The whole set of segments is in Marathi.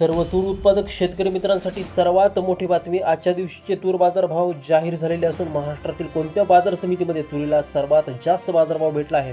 सर्व तूर उत्पादक शेतकरी मित्रांसाठी सर्वात मोठी बातमी आजच्या दिवशीचे तूर बाजारभाव जाहीर झालेले असून महाराष्ट्रातील कोणत्या बाजार समितीमध्ये तुरीला सर्वात जास्त बाजारभाव भेटला आहे?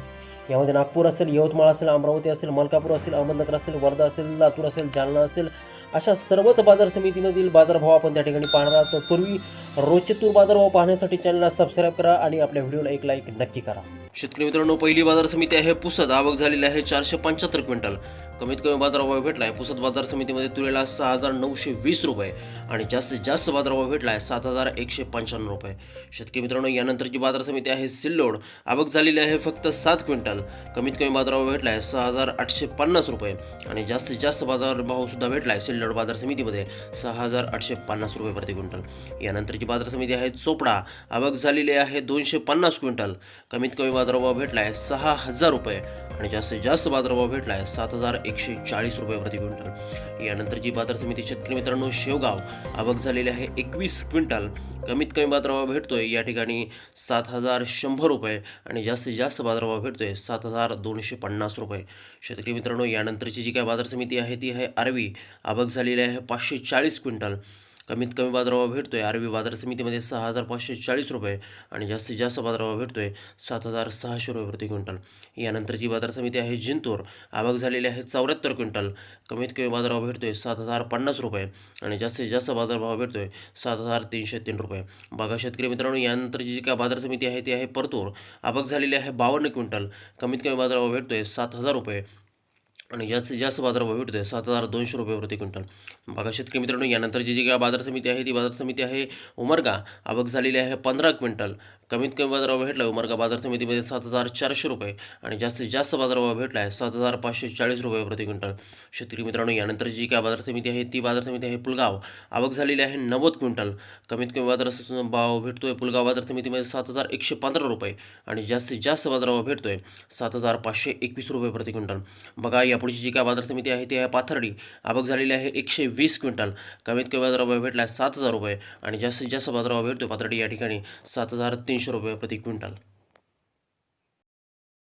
यामध्ये नागपूर असेल यवतमाळ असेल अमरावती असेल मलकापूर असेल अहमदनगर असेल वर्धा असेल लातूर असेल जालना असेल अशा सर्वच बाजार समितीमधील बाजारभाव आपण त्या ठिकाणी पाहणार आहोत. तर पूर्वी रोजचे तूर बाजारभाव पाहण्यासाठी चॅनलला सबस्क्राईब करा आणि आपल्या व्हिडिओला एक लाईक नक्की करा. शेतकरी मित्रांनो पहिली बाजार समिती आहे पुसद. आवक झालेली आहे चारशे पंच्याहत्तर क्विंटल. कमीत कमी बाजारभाव भेटला आहे पुसद बाजार समितीमध्ये तुरीला सहा हजार नऊशे वीस रुपये आणि जास्तीत जास्त बाजारभाव भेटला आहे सात हजार एकशे पंच्याण्णव रुपये. शेतकरी मित्रांनो यानंतरची बाजार समिती आहे सिल्लोड. आवक झालेली आहे फक्त सात क्विंटल. कमीत कमी बाजारभाव भेटला आहे सहा हजार आठशे पन्नास रुपये आणि जास्तीत जास्त बाजारभावसुद्धा भेटला आहे सिल्लोड बाजार समितीमध्ये सहा हजार आठशे पन्नास रुपये प्रति क्विंटल. यानंतरची बाजार समिती आहे चोपडा. आवक झालेली आहे दोनशे पन्नास क्विंटल. कमीत कमी बाजारभाव भेटला आहे सहा हजार रुपये. आणि जास्तीत जास्त बाजारभाव भेटला आहे सात हजार एकशे चाळीस रुपये प्रति क्विंटल. यानंतरची बाजार समिती शेतकरी मित्रांनो शेवगाव आवक झालेली आहे एकवीस क्विंटल. कमीत कमी बाजारभाव भेटतोय या ठिकाणी सात हजार शंभर रुपये आणि जास्तीत जास्त बाजारभाव भेटतोय सात हजार दोनशे पन्नास रुपये. शेतकरी मित्रांनो यानंतरची जी काय बाजार समिती आहे ती आहे आरवी. आवक झालेली आहे पाचशे चाळीस क्विंटल. कमीत कमी बाजारभाव आहे आरबी बाजार समितीमध्ये सहा हजार पाचशे चाळीस रुपये आणि जास्तीत जास्त बाजारभाव आहे सात हजार सहाशे रुपये प्रति क्विंटल. यानंतरची बाजार समिती आहे जिंतूर. आवक झालेली आहे चौऱ्याहत्तर क्विंटल. कमीत कमी बाजारभाव आहे सात हजार पन्नास रुपये आणि जास्तीत जास्त बाजारभाव भेटतो आहे सात हजार तीनशे तीन रुपये. बघा शेतकरी मित्रांनो यानंतरची जी काय बाजार समिती आहे ती आहे परतूर. आवक झालेली आहे बावन्न क्विंटल. कमीत कमी बाजारभाव आहे सात हजार रुपये. आणि जास्तीत जास्त बाजारभाव आहे सात हजार दोनशे रुपये प्रति क्विंटल. बघा शेतकरी मित्रांनो यानंतर जी जी काय बाजार समिती आहे ती बाजार समिती आहे उमरगा. आवक झालेली आहे पंधरा क्विंटल. कमीत कमी बाजारभाव भेटला उमरगा बाजार समितीमध्ये सात हजार चारशे रुपये आणि जास्तीत जास्त बाजारभाव भेटला आहे सात हजार पाचशे चाळीस रुपये प्रति क्विंटल. शेतकरी मित्रांनो यानंतर जी काय बाजार समिती आहे ती बाजार समिती आहे पुलगाव. आवक झालेली आहे नव्वद क्विंटल. कमीत कमी बाजार भाव भाव भेटतोय पुलगाव बाजार समितीमध्ये सात हजार एकशे पंधरा रुपये आणि जास्तीत जास्त बाजारभाव भेटतोय सात हजार पाचशे एकवीस रुपये प्रति क्विंटल. बघा या यापुढची जी काय बाजार समिती आहे ती आहे पाथर्डी. आवक झालेली आहे एकशे वीस क्विंटल. कमीत कमी बाजारभाव भेटला आहे सात हजार रुपये आणि जास्तीत जास्त बाजारभाव भेटतो पाथर्डी या ठिकाणी सात हजार तीनशे रुपये प्रति क्विंटल.